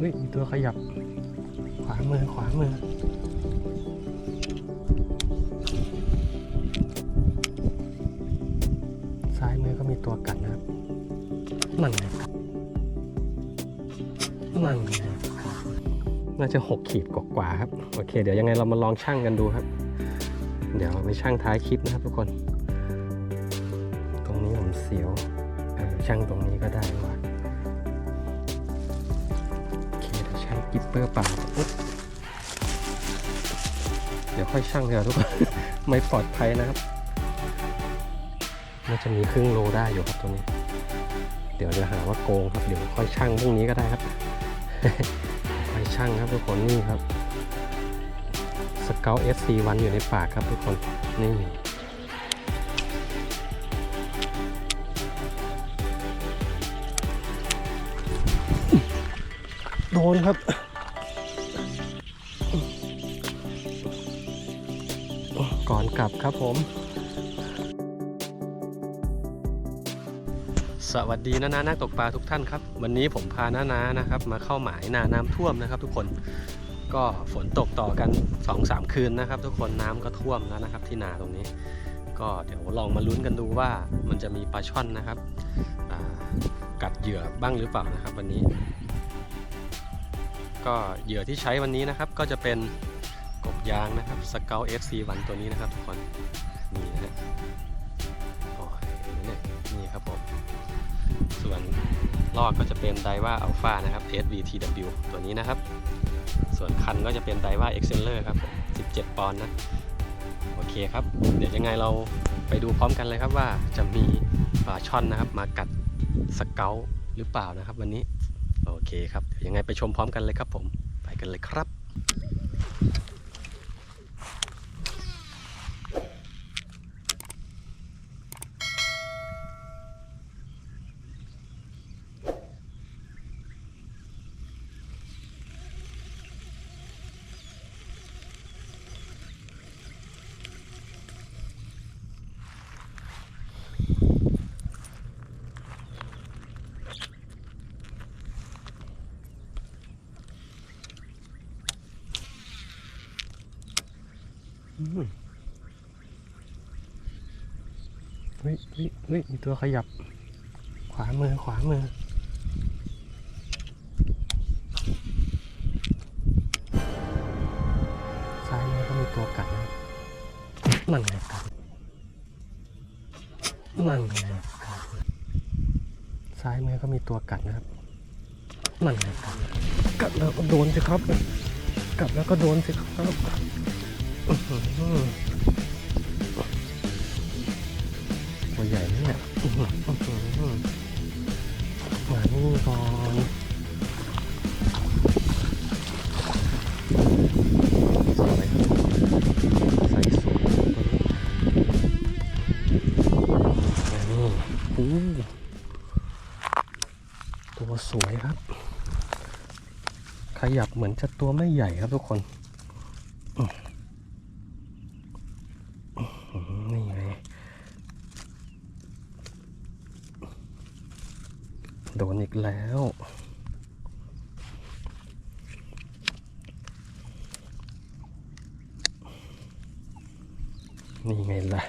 เฮ้ยมีตัวขยับ ขวามือ ขวามือซ้ายมือก็มีตัวกัดนะครับนั่นไงนั่นไงน่าจะหกขีดกว่าๆครับ โอเค เดี๋ยวยังไงเรามาลองชั่งกันดูครับ เดี๋ยวไปชั่งท้ายคลิปนะครับทุกคน ตรงนี้ผมเสียวชั่งตรงนี้ก็ได้ว่ะ กิปเปอร์เปล่าอุ๊บเดี๋ยวค่อยชั่งเถอะทุกคนไม่ปลอดภัยนะครับน่าจะมีครึ่งโลได้อยู่ครับตัวนี้ เดี๋ยวจะหาว่าโกงครับเดี๋ยวค่อยชั่งพรุ่งนี้ก็ได้ครับค่อยชั่งครับทุกคนนี่ครับสเกล SC วันอยู่ในปากครับทุกคนนี่ ดนครับ ก่อนกลับครับผม สวัสดีนานานักตกปลาทุกท่านครับ วันนี้ผมพานานานะครับ มาเข้าหมายนาน้ำท่วมนะครับ ทุกคนก็ฝนตกต่อกัน2-3คืนนะครับ ทุกคนน้ำก็ท่วมแล้วนะครับที่นาตรงนี้ ก็เดี๋ยวลองมาลุ้นกันดูว่ามันจะมีปลาช่อนนะครับกัดเหยื่อบ้างหรือเปล่านะครับ วันนี้ ก็เหยื่อที่ใช้วันนี้นะครับ ก็จะเป็นกบยางนะครับสเกล FC วันตัวนี้นะครับทุกคนนี่นะฮะโอ้ยนี่นี่ครับผม ส่วนลอกก็จะเป็นไดว่าอัลฟานะครับ SVTW ตัวนี้นะครับ ส่วนคันก็จะเป็นไดว่า Exceller ครับผม17 ปอนด์นะ โอเคครับ เดี๋ยวยังไงเราไปดูพร้อมกันเลยครับว่าจะมีปลาช่อนนะครับ มากัดสเกลหรือเปล่านะครับวันนี้ เคครับ เดี๋ยวยังไงไปชมพร้อมกันเลยครับผม ไปกันเลยครับ เฮ้ยเฮ้ยเฮ้ยมีตัวขยับ ขวามือ ขวามือ ซ้ายมือก็มีตัวกัดนะนั่นไงกัดนั่นไงกัดซ้ายมือก็มีตัวกัดนะครับนั่นไงกัด กัดแล้วก็โดนสิครับ กัดแล้วก็โดนสิครับ ตัวใหญ่นะเนี่ยอื้อหืออื้อหือมานี่ก่อนสวยครับใส่สวยตัวนี้นี่อู้ตัวสวยครับ ขยับเหมือนจะตัวไม่ใหญ่ครับทุกคนอมนี่ไง โดนอีกแล้ว นี่ไงล่ะ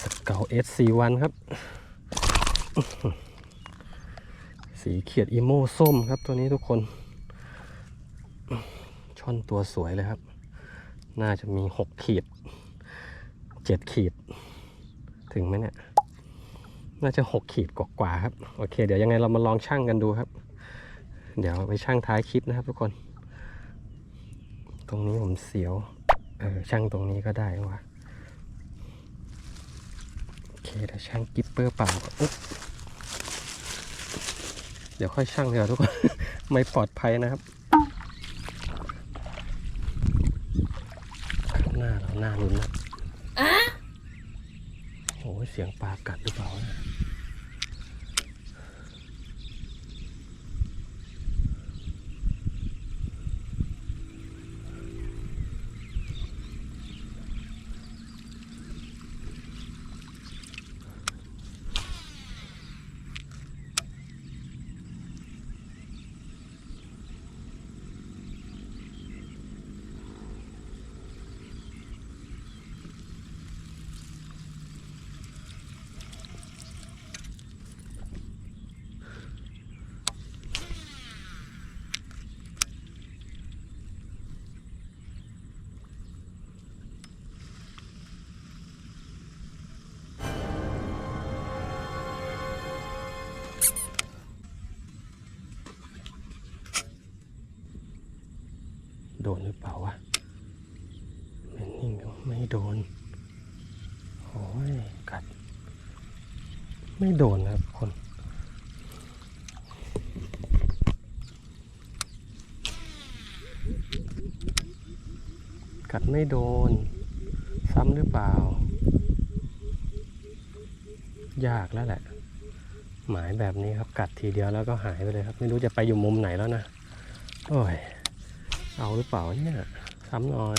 สเกล S41 ครับ สีเขียดอีโม่ส้มครับตัวนี้ทุกคน ช่อนตัวสวยเลยครับ น่าจะมีหกขีดเจ็ดขีด ถึงไหมเนี่ย น่าจะหกขีดกว่าๆครับ โอเค เดี๋ยวยังไงเรามาลองชั่งกันดูครับ เดี๋ยวไปชั่งท้ายคลิปนะครับทุกคน ตรงนี้ผมเสียว เออชั่งตรงนี้ก็ได้ว่ะโอเคเดี๋ยวชั่งกิปเปอร์เปล่าอุ๊บเดี๋ยวค่อยชั่งเถอะทุกคน ไม่ปลอดภัยนะครับ หน้าเราหน้าลุ้นนะ เสียงปลากัดหรือเปล่า โดนหรือเปล่าวะมันนิ่งไม่โดนโอ้ยกัด ไม่โดนนะครับคนกัดไม่โดน ซ้ำหรือเปล่า ยากแล้วแหละ หมายแบบนี้ครับกัดทีเดียวแล้วก็หายไปเลยครับ ไม่รู้จะไปอยู่มุมไหนแล้วนะ โอ้ย เอาหรือเปล่าเนี่ยซ้ำหน่อย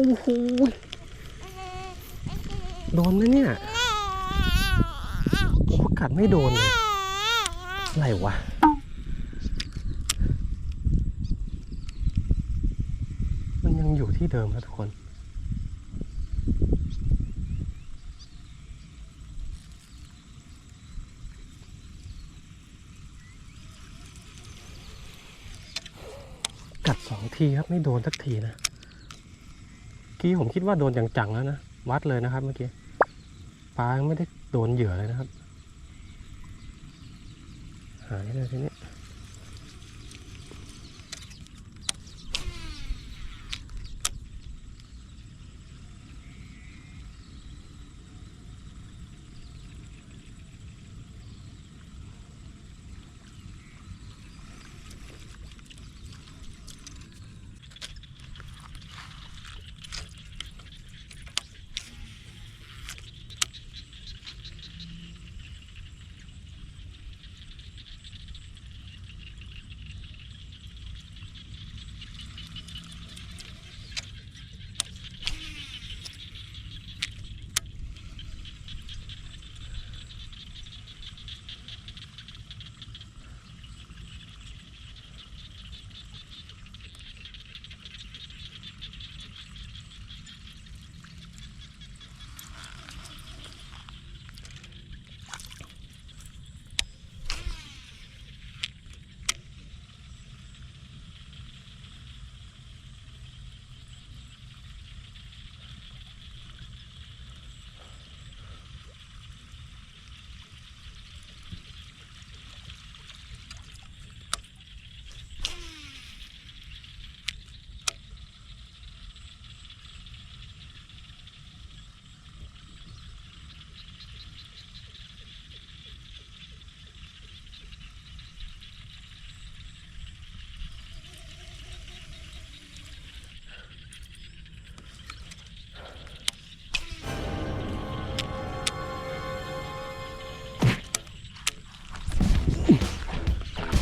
อ้โหโดนไหมเนี่ยโอกัดไม่โดนเลยอะไรวะมันยังอยู่ที่เดิมครับทุกคนกัดสองทีครับ ไม่โดนสักทีนะ กี้ผมคิดว่าโดนจังๆแล้วนะ วัดเลยนะครับเมื่อกี้ปลางไม่ได้โดนเหยื่อเลยนะครับ หายเลยทีนี้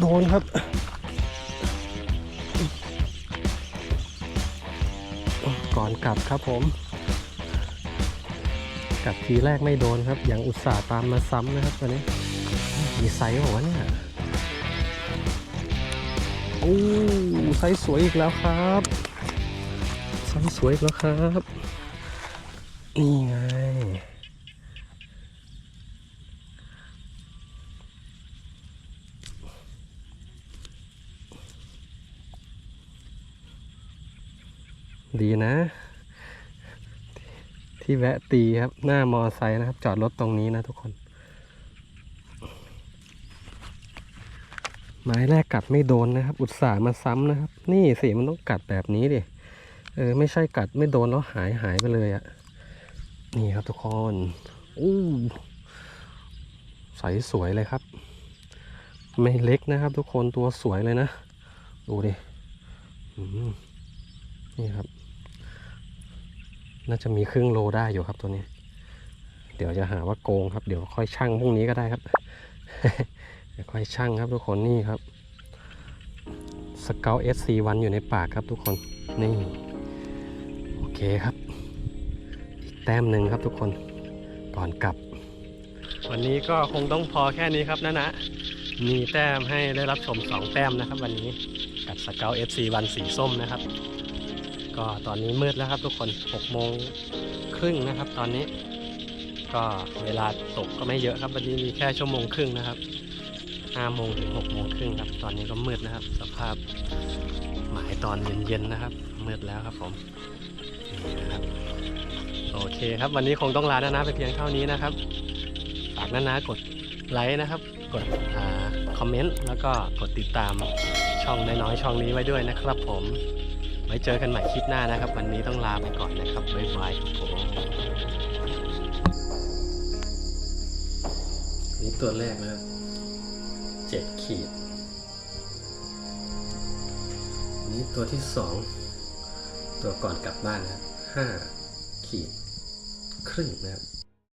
โดนครับ ก่อนกลับครับผม กลับทีแรกไม่โดนครับ อย่างอุตส่าห์ตามมาซ้ำนะครับตอนนี้ มีไซส์บอกว่าเนี่ยโอ้ไซส์สวยอีกแล้วครับไซส์สวยอีกแล้วครับ นี่ไง ดีนะ ที่แวะตีครับ หน้ามอไซค์นะครับ จอดรถตรงนี้นะทุกคน ไม้แรกกัดไม่โดนนะครับ อุตส่าห์มาซ้ำนะครับ นี่สิมันต้องกัดแบบนี้ดิเออไม่ใช่กัดไม่โดนแล้วหายหายไปเลยอะ่ะ นี่ครับทุกคนอู้ใสสวยเลยครับ ไม่เล็กนะครับ ทุกคนตัวสวยเลยนะ ดูดินี่ครับ น่าจะมีครึ่งโลได้อยู่ครับตัวนี้ เดี๋ยวจะหาว่าโกงครับ เดี๋ยวค่อยชั่งพรุ่งนี้ก็ได้ครับเดี๋ยวค่อยชั่งครับทุกคนนี่ครับสเกลเอสซีวันอยู่ในปากครับทุกคนนี่โอเคครับ อีกแต้มหนึ่งครับทุกคนก่อนกลับ วันนี้ก็คงต้องพอแค่นี้ครับนะนะมีแต้มให้ได้รับชม 2 แต้มนะครับ วันนี้กับสเกล FC วันสีส้มนะครับ ก็ตอนนี้มืดแล้วครับทุกคน6โมงครึ่งนะครับ ตอนนี้ ก็เวลาตกก็ไม่เยอะครับวันนี้มีแค่ชั่วโมงครึ่งนะครับ5โมงถึง6โมงครึ่งครับ ตอนนี้ก็มืดนะครับ สภาพหมายตอนเย็นๆนะครับ มืดแล้วครับผมนี่นะครับโอเคครับวันนี้คงต้องลานานาไปเพียงเท่านี้นะครับฝากนานากดไลค์นะครับ กดคอมเมนต์แล้วก็กดติดตามช่องน้อยๆช่องนี้ไว้ด้วยนะครับผม ไว้เจอกันใหม่คลิปหน้านะครับ วันนี้ต้องลาไปก่อนนะครับ บ๊ายบายครับผมนี่ตัวแรกนะครับเจ็ดขีด นี่ตัวที่สองตัวก่อนกลับบ้านนะห้าขีด ครึ่งนะครับ